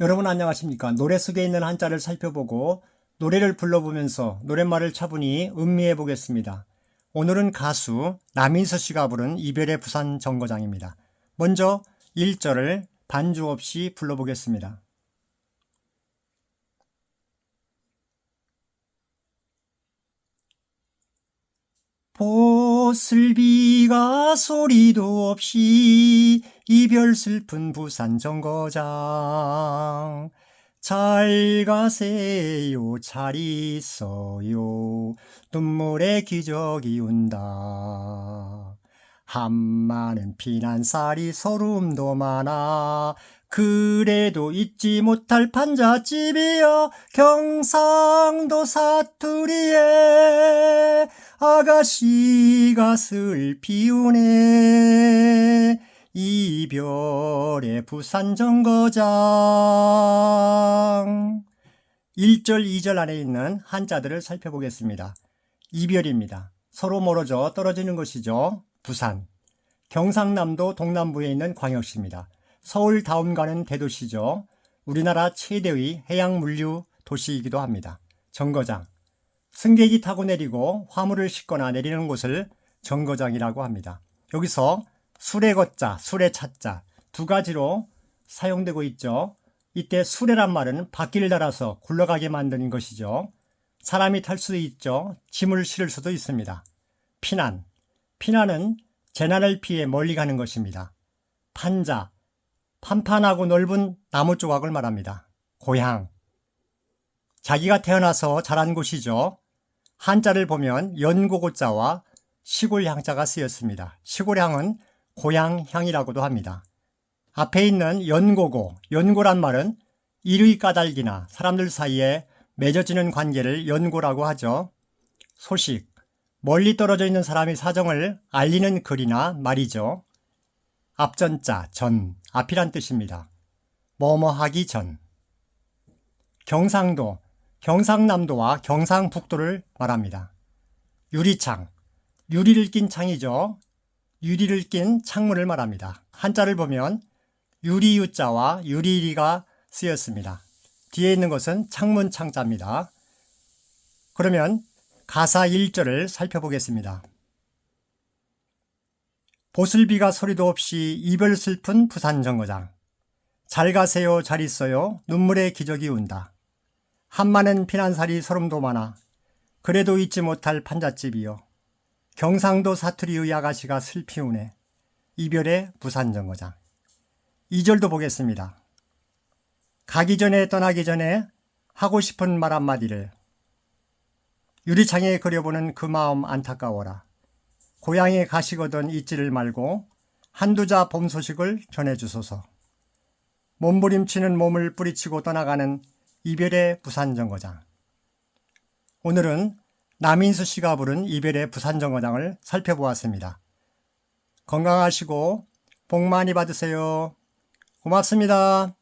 여러분 안녕하십니까? 노래 속에 있는 한자를 살펴보고 노래를 불러보면서 노랫말을 차분히 음미해 보겠습니다. 오늘은 가수 남인서 씨가 부른 이별의 부산 정거장입니다. 먼저 1절을 반주 없이 불러보겠습니다. 보슬비가 소리도 없이 이별 슬픈 부산 정거장. 잘 가세요. 잘 있어요. 눈물의 기적이 운다. 한마는 피난살이 소름도 많아. 그래도 잊지 못할 판잣집이여. 경상도 사투리에 아가씨가 슬피 우네 이별의 부산 정거장 1절 2절 안에 있는 한자들을 살펴보겠습니다. 이별입니다. 서로 멀어져 떨어지는 것이죠. 부산. 경상남도 동남부에 있는 광역시입니다. 서울 다음 가는 대도시죠. 우리나라 최대의 해양 물류 도시이기도 합니다. 정거장. 승객이 타고 내리고 화물을 싣거나 내리는 곳을 정거장이라고 합니다. 여기서 수레 걷자, 수레 찾자 두 가지로 사용되고 있죠. 이때 수레란 말은 바퀴를 달아서 굴러가게 만드는 것이죠. 사람이 탈 수도 있죠. 짐을 실을 수도 있습니다. 피난. 피난은 재난을 피해 멀리 가는 것입니다. 판자. 판판하고 넓은 나무 조각을 말합니다. 고향. 자기가 태어나서 자란 곳이죠. 한자를 보면 연고고자와 시골향자가 쓰였습니다. 시골향은 고향향이라고도 합니다. 앞에 있는 연고고, 연고란 말은 일의 까닭이나 사람들 사이에 맺어지는 관계를 연고라고 하죠. 소식, 멀리 떨어져 있는 사람의 사정을 알리는 글이나 말이죠. 앞전자, 전, 앞이란 뜻입니다. 뭐뭐 하기 전. 경상도, 경상남도와 경상북도를 말합니다. 유리창, 유리를 낀 창이죠. 유리를 낀 창문을 말합니다. 한자를 보면 유리유자와 유리리가 쓰였습니다. 뒤에 있는 것은 창문 창자입니다. 그러면 가사 1절을 살펴보겠습니다. 보슬비가 소리도 없이 이별 슬픈 부산 정거장. 잘 가세요, 잘 있어요. 눈물의 기적이 운다. 한마는 피난살이 소름도 많아. 그래도 잊지 못할 판잣집이요. 경상도 사투리의 아가씨가 슬피 우네. 이별의 부산 정거장. 2절도 보겠습니다. 가기 전에 떠나기 전에 하고 싶은 말 한마디를 유리창에 그려보는 그 마음 안타까워라. 고향에 가시거든 잊지를 말고 한두자 봄 소식을 전해주소서. 몸부림치는 몸을 뿌리치고 떠나가는 이별의 부산 정거장. 오늘은 남인수 씨가 부른 이별의 부산 정거장을 살펴보았습니다. 건강하시고 복 많이 받으세요. 고맙습니다.